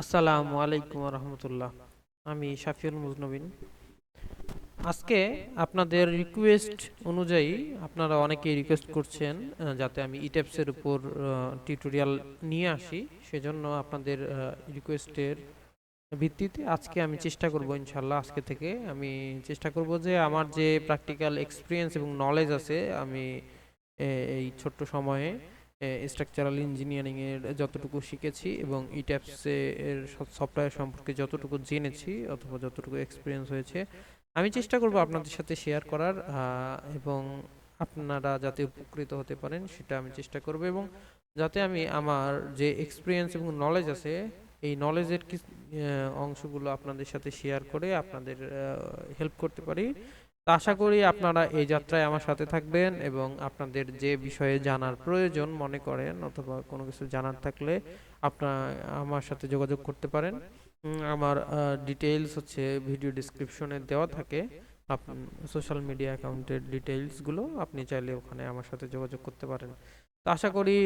আসসালামু আলাইকুম রহমতুল্লাহ আমি শাফিউল মুজনবিন। আজকে আপনাদের রিকোয়েস্ট অনুযায়ী আপনারা অনেকেই রিকোয়েস্ট করছেন যাতে আমি ইটেপসের উপর টিউটোরিয়াল নিয়ে আসি। সেজন্য আপনাদের রিকোয়েস্টের ভিত্তিতে আজকে আমি চেষ্টা করব ইনশাল্লাহ আজকে থেকে। আমি চেষ্টা করব যে আমার যে প্র্যাকটিক্যাল এক্সপিরিয়েন্স এবং নলেজ আছে, আমি এই ছোট্ট সময়ে স্ট্রাকচারাল ইঞ্জিনিয়ারিং এর যতটুকু শিখেছি এবং ইট্যাপস এর সফটওয়্যার সম্পর্কে যতটুকু জেনেছি অথবা যতটুকু এক্সপিরিয়েন্স হয়েছে, আমি চেষ্টা করব আপনাদের সাথে শেয়ার করার এবং আপনারা যাতে উপকৃত হতে পারেন সেটা আমি চেষ্টা করব এবং যাতে আমি আমার যে এক্সপিরিয়েন্স এবং নলেজ আছে, এই নলেজের কি অংশগুলো আপনাদের সাথে শেয়ার করে আপনাদের হেল্প করতে পারি। তো আশা করি আপনারা এই যাত্রায় আমার সাথে থাকবেন এবং আপনাদের যে বিষয়ে জানার প্রয়োজন মনে করেন অথবা কোনো কিছু জানার থাকলে আপনারা আমার সাথে যোগাযোগ করতে পারেন। আমার ডিটেইলস হচ্ছে ভিডিও ডিসক্রিপশনে দেওয়া থাকে। সোশ্যাল মিডিয়া অ্যাকাউন্টের ডিটেইলসগুলো আপনি চাইলে ওখানে আমার সাথে যোগাযোগ করতে পারেন। তো আশা করি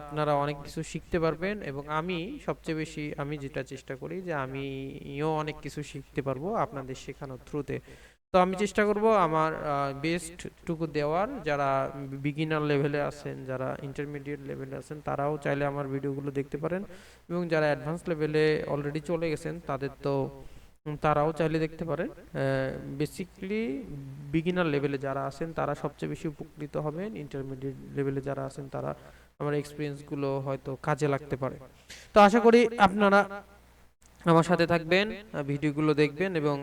আপনারা অনেক কিছু শিখতে পারবেন এবং আমি সবচেয়ে বেশি, আমি যেটা চেষ্টা করি যে আমিও অনেক কিছু শিখতে পারব আপনাদের শেখানোর থ্রুতে তো আমি চেষ্টা করব আমার বেস্ট টুকু দেওয়ার। যারা বিগিনার লেভেলে আছেন, যারা ইন্টারমিডিয়েট লেভেলে আছেন, তারাও চাইলে আমার ভিডিওগুলো দেখতে পারেন। এবং যারা অ্যাডভান্স লেভেলে অলরেডি চলে গেছেন, তাদের তো তারাও চাইলে দেখতে পারেন। বেসিকলি বিগিনার লেভেলে যারা আছেন, তারা সবচেয়ে বেশি উপকৃত হবেন। ইন্টারমিডিয়েট লেভেলে যারা আছেন, তারা আমার এক্সপিরিয়েন্সগুলো হয়তো কাজে লাগতে পারে। তো আশা করি আপনারা আমার সাথে থাকবেন। ভিডিওগুলো দেখবেন এবং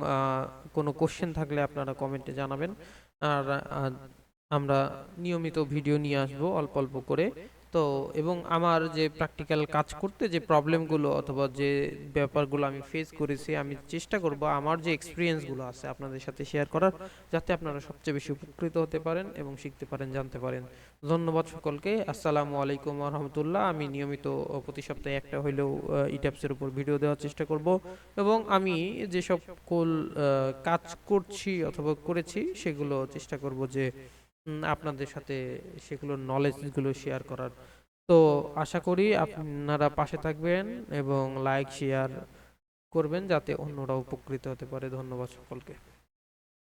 কোনো কোশ্চেন থাকলে আপনারা কমেন্টে জানাবেন। আর আমরা নিয়মিত ভিডিও নিয়ে আসব অল্প অল্প করে। তো এবং আমার যে প্র্যাকটিক্যাল কাজ করতে যে প্রবলেমগুলো অথবা যে ব্যাপারগুলো আমি ফেস করেছি, আমি চেষ্টা করব আমার যে এক্সপিরিয়েন্সগুলো আছে আপনাদের সাথে শেয়ার করার, যাতে আপনারা সবচেয়ে বেশি উপকৃত হতে পারেন এবং শিখতে পারেন, জানতে পারেন। ধন্যবাদ সকলকে। আসসালামু আলাইকুম রহমতুল্লাহ আমি নিয়মিত প্রতি সপ্তাহে একটা হইলেও ইটাপসের উপর ভিডিও দেওয়ার চেষ্টা করব এবং আমি যে সকল কাজ করছি অথবা করেছি, সেগুলো চেষ্টা করব যে আপনাদের সাথে সেগুলোর নলেজগুলো শেয়ার করার। তো আশা করি আপনারা পাশে থাকবেন এবং লাইক শেয়ার করবেন যাতে অন্যরা উপকৃত হতে পারে। ধন্যবাদ সকলকে।